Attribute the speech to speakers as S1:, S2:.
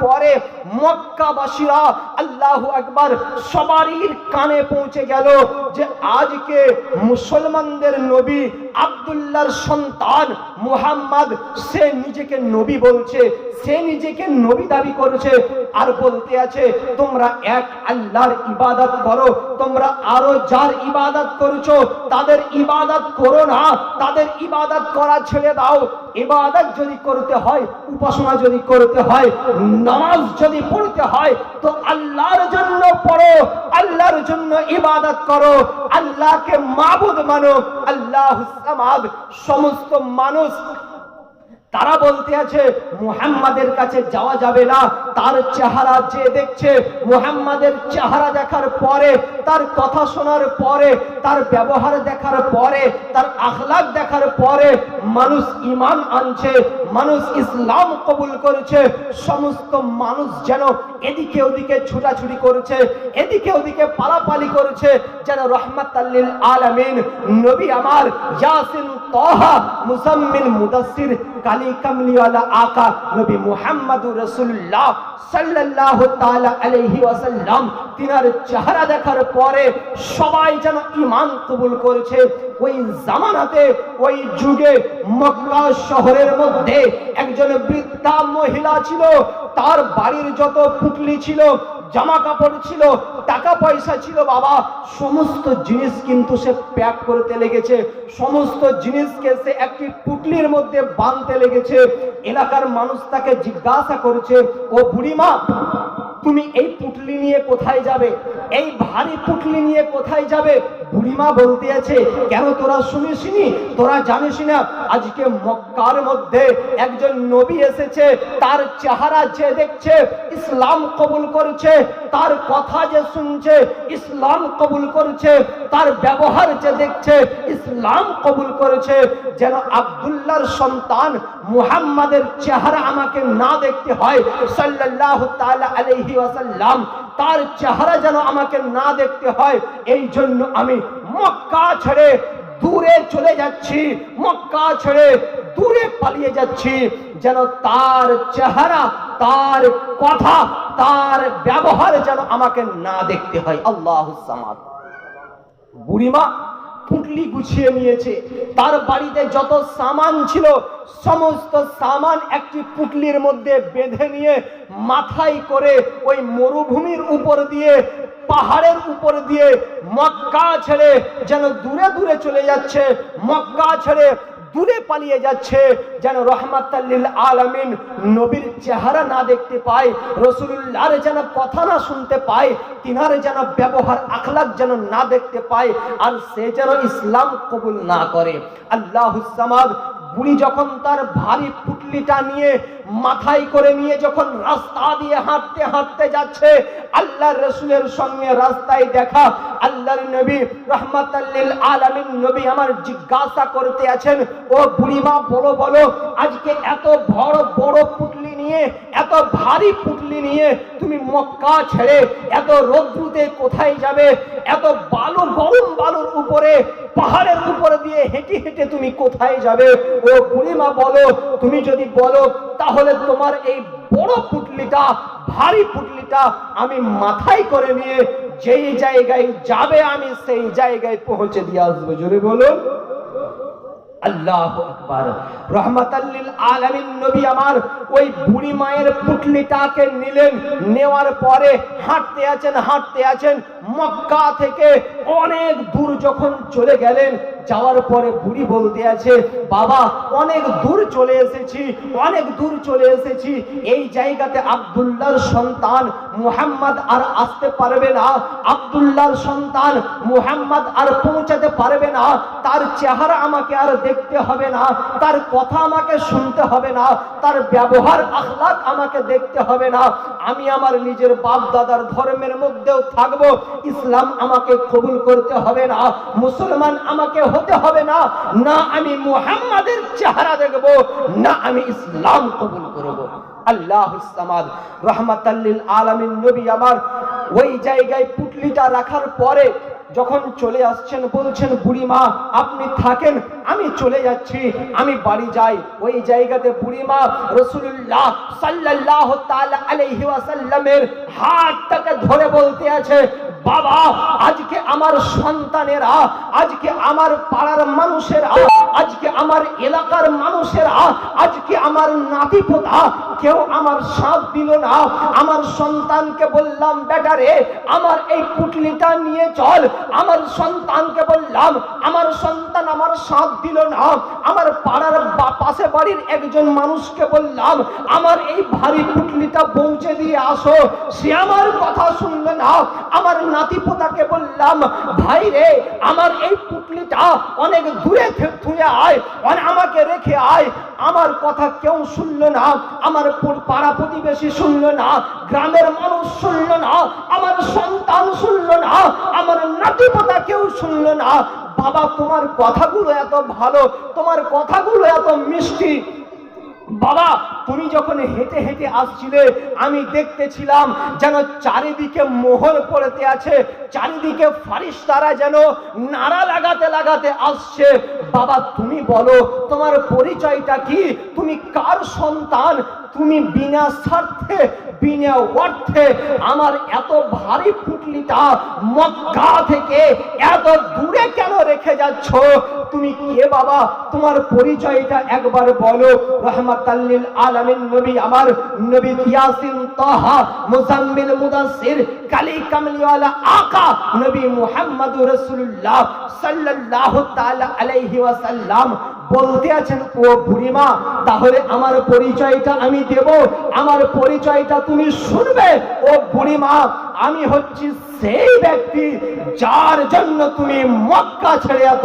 S1: পরে মক্কাবাসীরা আল্লাহ একবার সবারই কানে পৌঁছে গেল যে আজকে মুসলমানদের নবী আব্দুল্লাহর সন্তান মুহাম্মদ, সে নিজেকে নবী বলছে, সে নিজেকে নবী দাবি করেছে। আর বলতে আছে, তোমরা এক আল্লাহর ইবাদত করো, তোমরা আরও যার ইবাদত করেছ, তাদের ইবাদত করো না, তাদের ইবাদত করা ছেড়ে দাও। ইবাদত যদি করতে হয়, উপাসনা যদি করতে হয়, নামাজ যদি পড়তে হয়, তো আল্লাহর জন্য পড়ো, আল্লাহর জন্য ইবাদত করো, আল্লাহকে মাবুদ মানো, আল্লাহ সামাদ সমস্ত মানুষ, তারা বলতে আছে, মুহাম্মাদের কাছে যাওয়া যাবে না। তার চেহারা যে দেখছে, মুহাম্মাদের চেহারা দেখার পরে, তার কথা শোনার পরে, তার ব্যবহার দেখার পরে, তার আখলাক দেখার পরে মানুষ ইমান আনছে মানুষ ইসলাম কবুল করেছে, সমস্ত মানুষ যেন এদিকে ওদিকে ছুটাছুটি করেছে, এদিকে ওদিকে পালাপালি করেছে, যেন রহমাতাল্লিল আলামিন। নবী আমার ইয়াসিন তহা মুসাম্মিল মুদাসসির কালী কামলিওয়ালা আকা, নবী মুহাম্মদুর রাসূলুল্লাহ সাল্লাল্লাহু তাআলা আলাইহি ওয়াসাল্লাম, তিনার চেহারা দেখার পরে সবাই যেন ঈমান কবুল করেছে। ওই জামানাতে, ওই যুগে মক্কা শহরের মধ্যে একজন বৃদ্ধা মহিলা ছিল। তার বাড়ির যত পুটলি ছিল জামা কাপড় ছিল টাকা পয়সা ছিল, বাবা, সমস্ত জিনিস কিন্তু সে প্যাক করতে লেগেছে। সমস্ত জিনিসকে সে একটি পুটলির মধ্যে বাঁধতে লেগেছে। এলাকার মানুষ তাকে জিজ্ঞাসা করেছে, ও বুড়িমা তুমি এই পুটলি নিয়ে কোথায় যাবে? এই ভারী পুটলি নিয়ে কোথায় যাবে? বুড়িমা বলতে আছে কেন তোরা শুনিসনি? তোরা জানিস না, আজকে মক্কার মধ্যে একজন নবী এসেছে, তার চেহারা যে দেখছে, ইসলাম কবুল করেছে, তার কথা যে শুনছে, ইসলাম কবুল করছে, তার ব্যবহার যে দেখছে, ইসলাম কবুল করেছে, যেন আব্দুল্লাহর সন্তান মুহাম্মাদের চেহারা আমাকে না দেখতে হয়। সাল্লাল্লাহু তাআলা আলাইহি ওয়াসাল্লাম তার চেহারা যেন আমাকে না দেখতে হয় এই জন্য আমি মক্কা ছেড়ে দূরে চলে যাচ্ছি, মক্কা ছেড়ে দূরে পালিয়ে যাচ্ছি, যেন তার চেহারা, তার কথা, তার ব্যবহার যেন আমাকে না দেখতে হয়। আল্লাহ বুড়িমা পুটলি গুছিয়ে নিয়েছে। তার বাড়িতে যত সামান ছিল, সমস্ত সামান একটি পুটলির মধ্যে বেঁধে নিয়ে মাথায় করে ওই মরুভূমির উপর দিয়ে, পাহাড়ের উপর দিয়ে মক্কা ছেড়ে যেন দূরে দূরে চলে যাচ্ছে। মক্কা ছেড়ে দূরে পালিয়ে যাচ্ছে, যেন রহমাতাল্লিল আলমিন নবীর চেহারা না দেখতে পায় রসুল্লাহর যেন কথা না শুনতে পায়, তিনার যেন ব্যবহার আখলাক যেন না দেখতে পায়, আর সে যেন ইসলাম কবুল না করে। আল্লাহ বুড়ি যখন তার ভারী পুটলিটা নিয়ে মাথায় করে নিয়ে যখন রাস্তা দিয়ে হাঁটতে হাঁটতে যাচ্ছে, আল্লাহর রসুলের সঙ্গে রাস্তায় দেখা, আল্লাহর নবী রহমাতাল্লিল আলামিন নবী আমার জিজ্ঞাসা করতে আছেন, ও বুড়িমা, বলো বলো, আজকে এত বড় বড় নিয়ে, এত ভারী পুটলি নিয়ে তুমি মক্কা ছেড়ে এত রৌদ্রুতে কোথায় যাবে? এত বালু, গরম বালুর উপরে, পাহাড়ের উপরে দিয়ে হেঁটে হেঁটে তুমি কোথায় যাবে? ও বুড়িমা, বলো, তুমি যদি বলো, তাহলে তোমার এই বড় পুটলিটা, ভারী পুটলিটা আমি মাথায় করে নিয়ে যেই জায়গায় যাবে আমি, সেই জায়গায় পৌঁছে দিয়ে আসব। জোরে বলো বুড়ি হাঁটতে আছেন থেকে অনেক দূর যখন চলে গেলেন, যাওয়ার পরে বুড়ি বলতে আছে, বাবা, অনেক দূর চলে এসেছি, অনেক দূর চলে এসেছি। এই জায়গাতে আব্দুল্লাহর সন্তান মুহাম্মদ আর আসতে পারবে না। আব্দুল্লাহর সন্তান মুহাম্মদ আর পৌঁছাতে পারবে না। তার চেহারা আমাকে আর দেখতে হবে না। তার কথা আমাকে শুনতে হবে না। তার ব্যবহার, আখলাক আমাকে দেখতে হবে না। আমি আমার নিজের বাপ দাদার ধর্মের মধ্যেও থাকব। ইসলাম আমাকে কবুল করতে হবে না। মুসলমান আমাকে হতে হবে না। না আমি মুহাম্মাদের চেহারা দেখব, না আমি ইসলাম কবুল করব। আলামিন নবী আমার ওই জায়গায় পুটলিটা রাখার পরে যখন চলে আসছেন, বলছেন, বুড়িমা, আপনি থাকেন, আমি চলে যাচ্ছি, আমি বাড়ি যাই। ওই জায়গাতে বুড়িমা রসুল্লাহ আলাইহি ওয়াসাল্লামের হাতটাকে ধরে বলতে আছে, বাবা, আজকে আমার সন্তানেরা, আজকে আমার পাড়ার মানুষেরা, আজকে আমার এলাকার মানুষেরা, আজকে আমার নাতি নাতিপোতা কেউ আমার সাথ দিল না। আমার সন্তানকে বললাম বেটারে আমার এই পুটলিটা নিয়ে চল। আমার সন্তানকে বললাম, আমার সন্তান আমার সাথ দিল না। আমার পাড়ার পাশে বাড়ির একজন মানুষকে বললাম, আমার এই ভারী পুটলিটা পৌঁছে দিয়ে আসো। সে আমার কথা শুনলো না। আমার নাতিপোতাকে বললাম, ভাই রে, আমার এই পুটলিটা অনেক দূরে থুয়ে আয় আমাকে রেখে আয়। আমার কথা কেউ শুনলো না। আমার পুর- পাড়া প্রতিবেশী শুনলো না, গ্রামের মানুষ শুনলো না, আমার সন্তান শুনলো না, আমার নাতিপোতা কেউ শুনলো না। বাবা, তোমার কথাগুলো এত ভালো, তোমার কথাগুলো এত মিষ্টি। বাবা, তুমি যখন হেঁটে হেঁটে আসছিলে, আমি দেখতেছিলাম যেন চারিদিকে মোহর পড়েতে আছে, চারিদিকে ফারিস তারা যেন নাড়া লাগাতে লাগাতে আসছে। বাবা, তুমি বলো, তোমার পরিচয়টা কি? তুমি কার সন্তান? তুমি বিনা স্বার্থে, বিনা অর্থে আমার এত ভারী পুটলিটা মক্কা থেকে এত দূরে কেন রেখে যাচ্ছ? তুমি কে বাবা? তোমার পরিচয়টা একবার বলো। রহমাতাল্লিল আলামিন নবী আমার নবী ইয়াসিন তাহা, মুজাম্মিল মুদাসসির, কালি কামলিওয়ালা আকা নবী মুহাম্মদুর রাসূলুল্লাহ সাল্লাল্লাহু তাআলা আলাইহি ওয়াসাল্লাম বলতে আছেন, ও বুড়িমা তাহলে আমার পরিচয়টা আমি দেব। আমার পরিচয়টা তুমি শুনবে। ও বুড়িমা, আমি হচ্ছি সেই ব্যক্তি যার জন্য তুমি মক্কা ছেড়ে এত